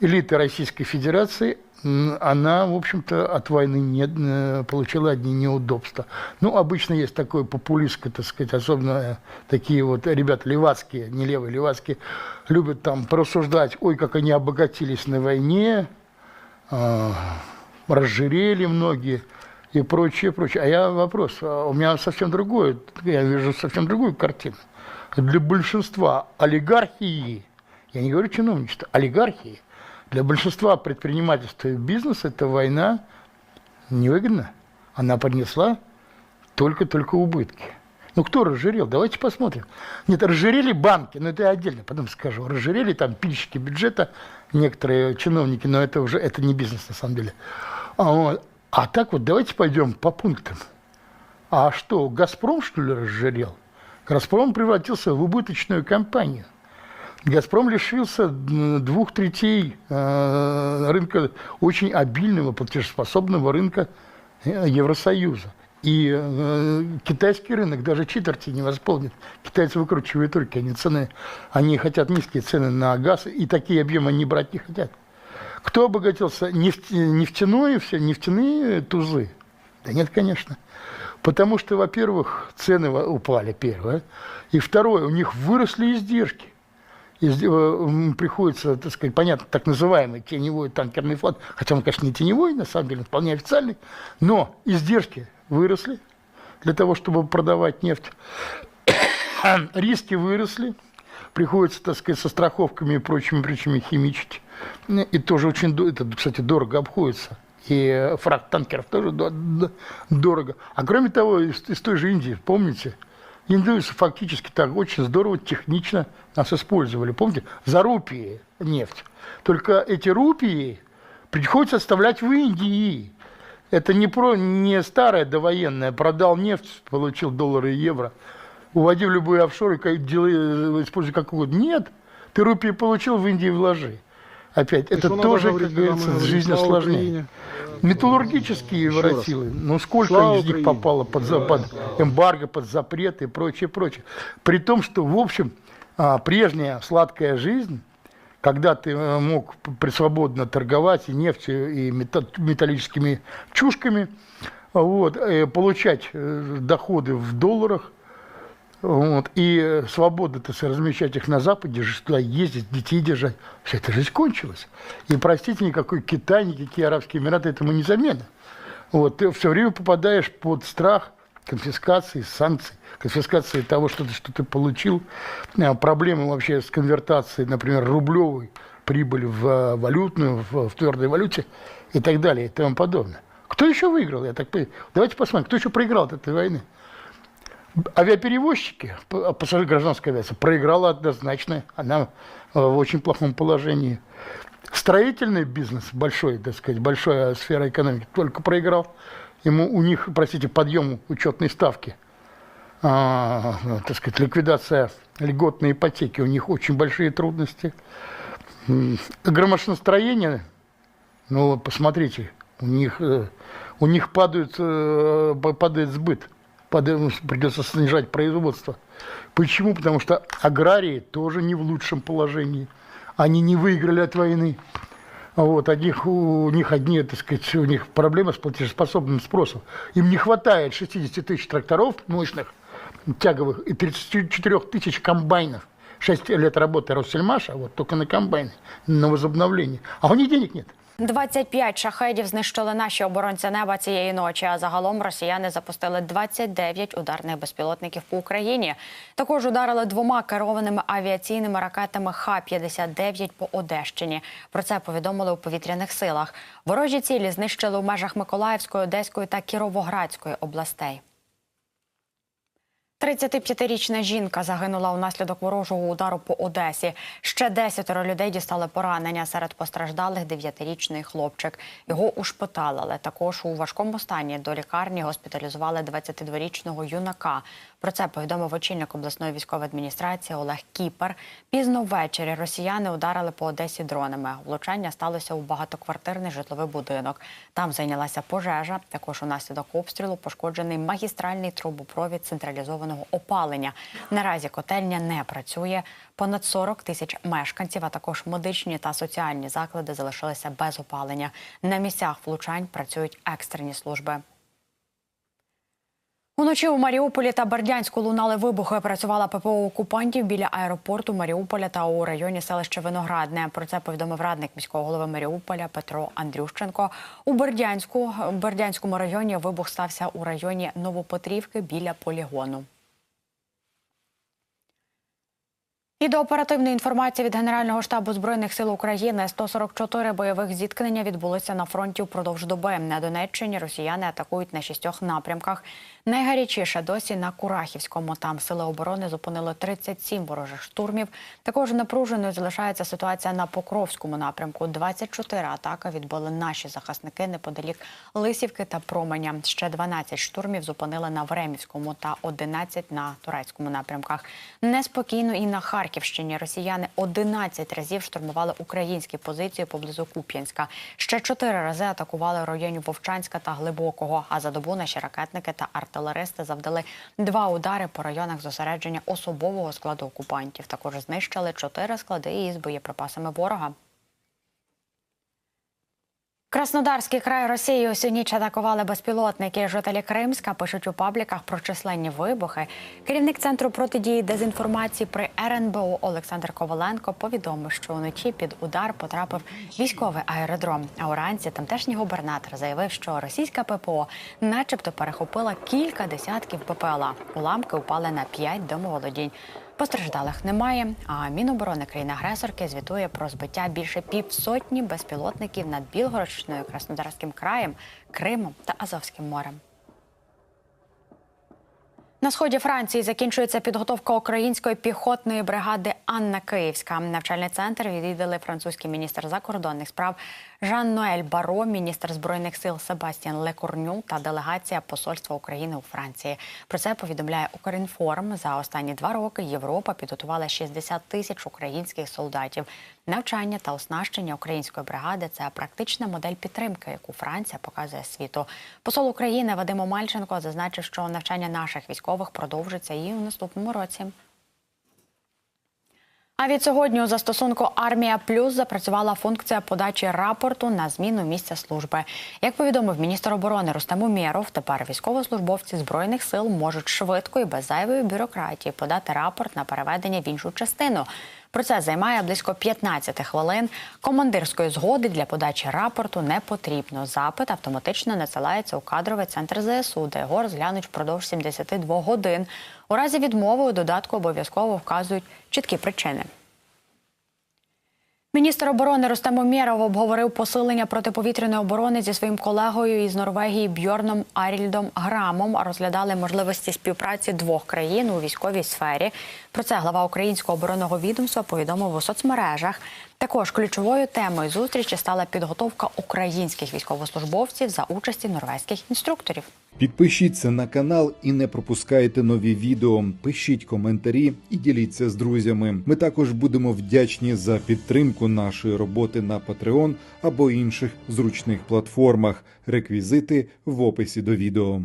элита Российской Федерации, она, в общем-то, от войны не, э, получила одни неудобства. Ну, обычно есть такое популистское, так сказать, особенно э, такие вот ребята левацкие, не левые, левацкие, любят там порассуждать, ой, как они обогатились на войне, а, разжирели многие и прочее, прочее. А я вопрос, а у меня совсем другое, я вижу совсем другую картину. Для большинства олигархии, я не говорю чиновничество, олигархии, для большинства предпринимательства и бизнеса эта война невыгодна. Она принесла только-только убытки. Ну, кто разжирел? Давайте посмотрим. Нет, разжирели банки, но это я отдельно потом скажу. Разжирели там пильщики бюджета, некоторые чиновники, но это уже это не бизнес на самом деле. А, а так вот давайте пойдем по пунктам. А что, «Газпром», что ли, разжирел? «Газпром» превратился в убыточную компанию. «Газпром» лишился двух третей э, рынка, очень обильного, платежеспособного рынка э, Евросоюза. И э, китайский рынок даже четверти не восполнит. Китайцы выкручивают руки, они цены, они хотят низкие цены на газ, и такие объемы они брать не хотят. Кто обогатился? Нефть, нефтяные все, нефтяные тузы? Да нет, конечно. Потому что, во-первых, цены упали, первое. И второе, у них выросли издержки. Э, приходится, так сказать, понятно, так называемый теневой танкерный флот, хотя он, конечно, не теневой, на самом деле, вполне официальный, но издержки выросли для того, чтобы продавать нефть. Риски выросли, приходится, так сказать, со страховками и прочими причинами химичить. И тоже очень, это, кстати, дорого обходится. И фракт танкеров тоже до- до- дорого. А кроме того, из, из той же Индии, помните, индусы фактически так очень здорово, технично нас использовали. Помните, за рупии нефть. Только эти рупии приходится оставлять в Индии. Это не, про, не старое довоенное, продал нефть, получил доллары и евро, уводи в любые офшоры, как, делай, используй как угодно. Нет, ты рупии получил, в Индии вложи. Опять, это что надо тоже, говорить, как говорится, жизнь «Слава осложняет. Украине»? Металлургические воротилы, ну сколько Слава из них Украине. попало под, за- под эмбарго, под запреты и прочее, прочее. При том, что, в общем, а, прежняя сладкая жизнь, когда ты э, мог п- пресвободно торговать и нефтью, и мета- металлическими чушками, вот, э, получать э, доходы в долларах, вот, и э, свободно то размещать их на Западе, же туда ездить, детей держать. Вся эта жизнь кончилась. И, простите, никакой Китай, никакие Арабские Эмираты этому не замена. Вот, ты все время попадаешь под страх конфискации, санкций, конфискации того, что ты, что ты получил, э, проблемы вообще с конвертацией, например, рублевой прибыли в э, валютную, в, в твердой валюте и так далее и тому подобное. Кто еще выиграл? Я так понимаю. Давайте посмотрим, кто еще проиграл от этой войны. Авиаперевозчики, пассажир гражданской авиации, проиграла однозначно. Она э, в очень плохом положении. Строительный бизнес, большой, так сказать, большая сфера экономики, только проиграл. Ему, у них, простите, подъем учетной ставки, а, так сказать, ликвидация льготной ипотеки, у них очень большие трудности. Громошностроение, ну, посмотрите, у них, э, у них падают, э, па- падает сбыт, придется снижать производство. Почему? Потому что аграрии тоже не в лучшем положении. Они не выиграли от войны. Вот, одних, у них одни, так сказать, у них проблемы с платежеспособным спросом. Им не хватает 60 тысяч тракторов мощных, тяговых, и 34 тысяч комбайнов. 6 лет работы Россельмаша, вот только на комбайны, на возобновление. А у них денег нет. 25 шахедів знищили наші оборонці неба цієї ночі. А загалом росіяни запустили 29 ударних безпілотників по Україні. Також ударили двома керованими авіаційними ракетами Х-59 по Одещині. Про це повідомили у повітряних силах. Ворожі цілі знищили у межах Миколаївської, Одеської та Кіровоградської областей. 35-річна жінка загинула унаслідок ворожого удару по Одесі. Ще десятеро людей дістали поранення. Серед постраждалих дев'ятирічний хлопчик. Його ушпиталили. Також у важкому стані до лікарні госпіталізували 22-річного юнака. Про це повідомив очільник обласної військової адміністрації Олег Кіпер. Пізно ввечері росіяни ударили по Одесі дронами. Влучання сталося у багатоквартирний житловий будинок. Там зайнялася пожежа. Також унаслідок обстрілу пошкоджений магістральний трубопровід централізованого опалення. Наразі котельня не працює. Понад 40 тисяч мешканців, а також медичні та соціальні заклади залишилися без опалення. На місцях влучань працюють екстрені служби. Уночі у Маріуполі та Бердянську лунали вибухи. Працювала ППО окупантів біля аеропорту Маріуполя та у районі селища Виноградне. Про це повідомив радник міського голови Маріуполя Петро Андрющенко. У Бердянську Бердянському районі вибух стався у районі Новопетрівки біля полігону. І до оперативної інформації від Генерального штабу збройних сил України 144 бойових зіткнення відбулися на фронті впродовж доби. На Донеччині росіяни атакують на шістьох напрямках. Найгарячіше досі на Курахівському. Там сили оборони зупинили 37 ворожих штурмів. Також напруженою залишається ситуація на Покровському напрямку. 24 атаки відбили наші захисники неподалік Лисівки та Променя. Ще 12 штурмів зупинили на Времівському та 11 на турецькому напрямках. Неспокійно і на Харківщині росіяни 11 разів штурмували українські позиції поблизу Куп'янська. Ще чотири рази атакували районів районі Вовчанська та Глибокого. А за добу наші ракетники та артилеристи завдали два удари по районах зосередження особового складу окупантів. Також знищили чотири склади із боєприпасами ворога. Краснодарський край Росії усю ніч атакували безпілотники. Жителі Кримська пишуть у пабліках про численні вибухи. Керівник центру протидії дезінформації при РНБО Олександр Коваленко повідомив, що вночі під удар потрапив військовий аеродром. А уранці тамтешній губернатор заявив, що російська ППО, начебто, перехопила кілька десятків ППЛА. Уламки упали на п'ять домоволодінь. Постраждалих немає. А Міноборони країни-агресорки звітує про збиття більше півсотні безпілотників над Білгородщиною, Краснодарським краєм, Кримом та Азовським морем. На сході Франції закінчується підготовка української піхотної бригади Анна Київська. Навчальний центр відвідали французький міністр закордонних справ Жан-Ноель Баро, міністр збройних сил Себастьян Лекурню та делегація посольства України у Франції. Про це повідомляє Укрінформ. За останні два роки Європа підготувала 60 тисяч українських солдатів. Навчання та оснащення української бригади це практична модель підтримки, яку Франція показує світу. Посол України Вадим Омельченко зазначив, що навчання наших військових продовжиться і у наступному році. А від сьогодні у застосунку Армія Плюс запрацювала функція подачі рапорту на зміну місця служби. Як повідомив міністр оборони Рустам Умєров, тепер військовослужбовці збройних сил можуть швидко і без зайвої бюрократії подати рапорт на переведення в іншу частину. Процес займає близько 15 хвилин. Командирської згоди для подачі рапорту не потрібно. Запит автоматично надсилається у кадровий центр ЗСУ, де його розглянуть впродовж 72 годин. У разі відмови у додатку обов'язково вказують чіткі причини. Міністр оборони Рустем Умєров обговорив посилення протиповітряної оборони зі своїм колегою із Норвегії Бьорном Арільдом Грамом. Розглядали можливості співпраці двох країн у військовій сфері. Про це глава українського оборонного відомства повідомив у соцмережах. Також ключовою темою зустрічі стала підготовка українських військовослужбовців за участі норвезьких інструкторів. Підпишіться на канал і не пропускайте нові відео. Пишіть коментарі і діліться з друзями. Ми також будемо вдячні за підтримку нашої роботи на Patreon або інших зручних платформах. Реквізити в описі до відео.